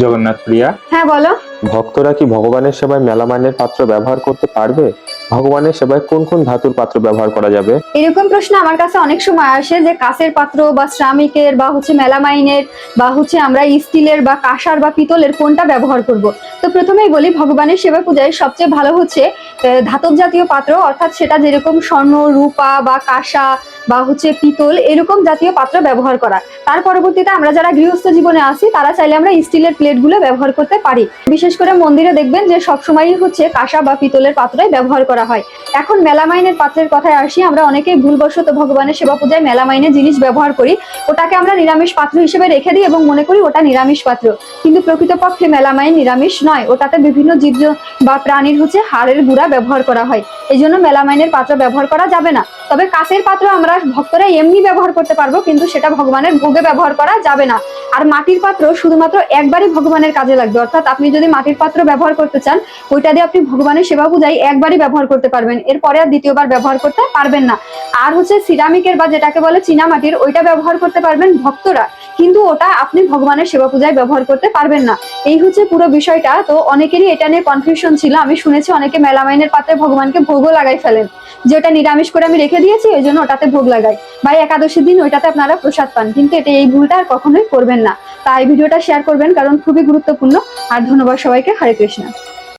জগন্নাথ প্রিয়া হ্যাঁ বলো। ভক্তরা কি ভগবানের সেবায় মেলামাইনের পাত্র ব্যবহার করতে পারবে? ভগবানের সেবায় কোন কোন ধাতুর পাত্র ব্যবহার করা যাবে? এরকম প্রশ্ন আমার কাছে অনেক সময় আসে যে কাঁচের পাত্র বা শ্রামিকের বা হচ্ছে মেলামাইনের বা হচ্ছে আমরা স্টিলের বা কাঁসার বা পিতলের কোনটা ব্যবহার করব? তো প্রথমেই বলি ভগবানের সেবা পূজায় সবচেয়ে ভালো হচ্ছে ধাতব জাতীয় পাত্র, অর্থাৎ সেটা যেরকম স্বর্ণ, রূপা বা কাঁসা বা হচ্ছে পিতল, এরকম জাতীয় পাত্র ব্যবহার করা। তার পরবর্তীতে আমরা যারা গৃহস্থ জীবনে আসি তারা চাইলে আমরা স্টিলের প্লেটগুলো ব্যবহার করতে পারি। বিশেষ করে মন্দিরে দেখবেন যে সবসময়ই হচ্ছে কাঁসা বা পিতলের পাত্রই ব্যবহার করা হয়। এখন মেলামাইনের পাত্রের কথায় আসি, আমরা অনেকেই ভুলবশত ভগবানের সেবা পূজায় মেলামাইনের জিনিস ব্যবহার করি। ওটাকে আমরা নিরামিষ পাত্র হিসেবে রেখে দিই এবং মনে করি ওটা নিরামিষ পাত্র। কিন্তু প্রকৃতপক্ষে মেলামাইন নিরামিষ নয়, ওটাতে বিভিন্ন জীব বা প্রাণীর হচ্ছে হাড়ের গুঁড়া ব্যবহার করা হয়। এই জন্য মেলামাইনের পাত্র ব্যবহার করা যাবে না। তবে কাঁচের পাত্র আমরা ভক্তরা এমনি ব্যবহার করতে পারব, কিন্তু সেটা ভগবানের ভোগে ব্যবহার করা যাবে না। আর মাটির পাত্র শুধুমাত্র একবারই ভগবানের কাজে লাগবে। অর্থাৎ আপনি যদি মাটির পাত্র ব্যবহার করতে চান, ওইটা দিয়ে আপনি ভগবানের সেবা পূজায় একবারই ব্যবহার করতে পারবেন। এরপরে আর দ্বিতীয়বার ব্যবহার করতে পারবেন না। আর হচ্ছে সিরামিকের বা যেটাকে বলে চীনা মাটির ওইটা ব্যবহার করতে পারবেন ভক্তরা। কিন্তু ওটা আপনি ভগবানের সেবা পূজায় ব্যবহার করতে পারবেন না। এই হচ্ছে পুরো বিষয়টা। তো অনেকেরই এটা নিয়ে কনফিউশন ছিল। আমি শুনেছি অনেকে মেলামাইনের পাত্রে ভগবানকে ভোগও লাগাই ফেলেন। যে ওটা নিরামিষ করে আমি রেখে দিয়েছি ওই জন্য ওটাতে ভোগ লাগাই। বা একাদশীর দিন ওইটাতে আপনারা প্রসাদ পান। কিন্তু এটা এই ভুলটা আর কখনোই করবেন না। তাই ভিডিওটা শেয়ার করবেন, কারণ খুবই গুরুত্বপূর্ণ। আর ধন্যবাদ সবাইকে। হরে কৃষ্ণ।